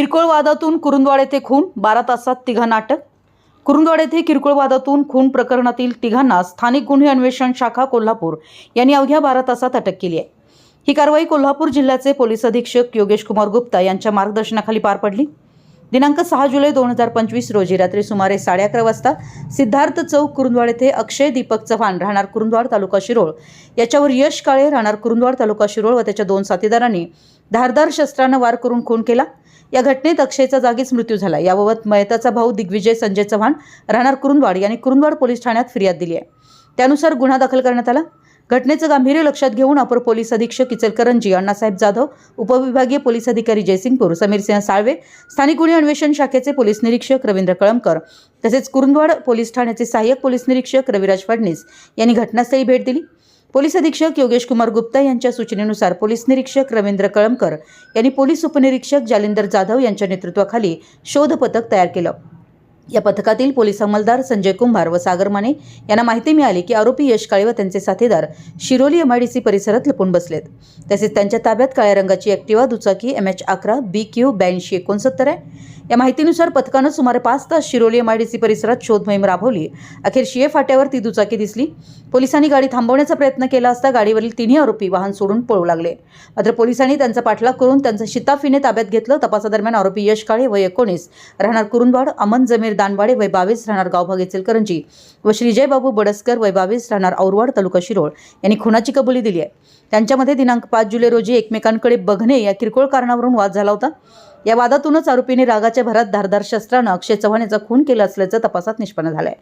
किरकोळ वादातून कुरुंदवाड येथे खून बारा तासात तिघांना अटक कुरुंदवाड येथे किरकोळ वादातून खून प्रकरणातील तिघांना स्थानिक गुन्हे अन्वेषण शाखा कोल्हापूर यांनी अवघ्या बारा तासात अटक केली आहे. ही कारवाई कोल्हापूर जिल्ह्याचे पोलीस अधीक्षक योगेश कुमार गुप्ता यांच्या मार्गदर्शनाखाली पार पडली. दिनांक सहा जुलै दोन हजार पंचवीस रोजी रात्री सुमारे साडे अकरा वाजता सिद्धार्थ चौक कुरुंदवाड येथे अक्षय दीपक चव्हाण राहणार कुरुंदवाड तालुका शिरोळ. याच्यावर यश काळे राहणार कुरुंदवाड तालुका शिरोळ व त्याच्या दोन साथीदारांनी धारदार शस्त्रानं वार करून खून केला. या घटनेत अक्षयचा जागीच मृत्यू झाला. याबाबत मयताचा भाऊ दिग्विजय संजय चव्हाण राहणार कुरुंदवाड यांनी कुरुंदवाड पोलीस ठाण्यात फिर्याद दिली आहे. त्यानुसार गुन्हा दाखल करण्यात आला. घटनेचं गांभीर्य लक्षात घेऊन अपर पोलीस अधीक्षक इचलकरंजी अण्णासाहेब जाधव उपविभागीय पोलीस अधिकारी जयसिंगपूर समीर सिंह साळवे स्थानिक गुन्हे अन्वेषण शाखेचे पोलीस निरीक्षक रवींद्र कळमकर तसेच कुरुंदवाड पोलीस ठाण्याचे सहाय्यक पोलीस निरीक्षक रविराज फडणीस यांनी घटनास्थळी भेट दिली. पोलीस अधीक्षक योगेश कुमार गुप्ता यांच्या सूचनेनुसार पोलीस निरीक्षक रवींद्र कळमकर यांनी पोलीस उपनिरीक्षक जालिंदर जाधव यांच्या नेतृत्वाखाली शोध पथक तयार केलं. या पथकातील पोलीस अंमलदार संजय कुंभार व सागर माने यांना माहिती मिळाली की आरोपी यश काळे व त्यांचे साथीदार शिरोली एमआयडीसी परिसरात लपून बसलेत. तसेच त्यांच्या ताब्यात काळ्या रंगाची ॲक्टिवा दुचाकी एम एच अकरा बी क्यू ब्याऐंशी एकोणसत्तर आहे. या माहितीनुसार पथकानं सुमारे पाच तास शिरोली एमआयडीसी परिसरात शोध मोहीम राबवली. अखेर शिये फाट्यावर ती दुचाकी दिसली. पोलिसांनी गाडी थांबवण्याचा प्रयत्न केला असता गाडीवरील तिन्ही आरोपी वाहन सोडून पळू लागले. मात्र पोलिसांनी त्यांचा पाठलाग करून त्यांचं शिताफीने ताब्यात घेतलं. तपासादरम्यान आरोपी यश काळे व एकोणीस राहणार कुरुंदवाड अमन जमीर दानवाडे वय बावीस राहणार गावभाग इचलकरंजी व श्रीजय बाबू बडसकर वय बावीस राहणार औरवाड तालुका शिरोळ यांनी खुनाची कबुली दिली आहे. त्यांच्यामध्ये दिनांक पाच जुलै रोजी एकमेकांकडे बघणे या किरकोळ कारणावरून वाद झाला होता. या वादातूनच आरोपीने रागाच्या भरात धारदार शस्त्रानं अक्षय चव्हाण याचा खून केला असल्याचं तपासात निष्पन्न झालंय.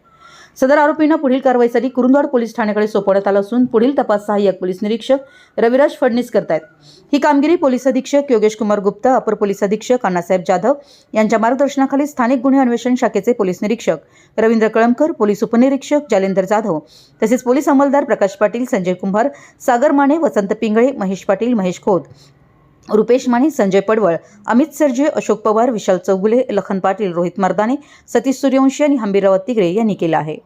सदर आरोपींना पुढील कारवाईसाठी कुरुंदवाड पोलीस ठाण्याकडे सोपवण्यात आलं असून पुढील तपास सहाय्यक पोलीस निरीक्षक रविराज फडणीस करतायत. ही कामगिरी पोलीस अधीक्षक योगेश कुमार गुप्ता अपर पोलीस अधीक्षक अण्णासाहेब जाधव यांच्या मार्गदर्शनाखाली स्थानिक गुन्हे अन्वेषण शाखेचे पोलीस निरीक्षक रवींद्र कळमकर पोलीस उपनिरीक्षक जालेंदर जाधव तसेच पोलीस अंमलदार प्रकाश पाटील संजय कुंभार सागर माने वसंत पिंगळे महेश पाटील महेश खोत रुपेश माने संजय पडवळ अमित सरजे अशोक पवार विशाल चौगुले लखन पाटील रोहित मर्दाने सतीश सूर्यवंशी आणि हंबीराव तिगरे यांनी केलं आहे.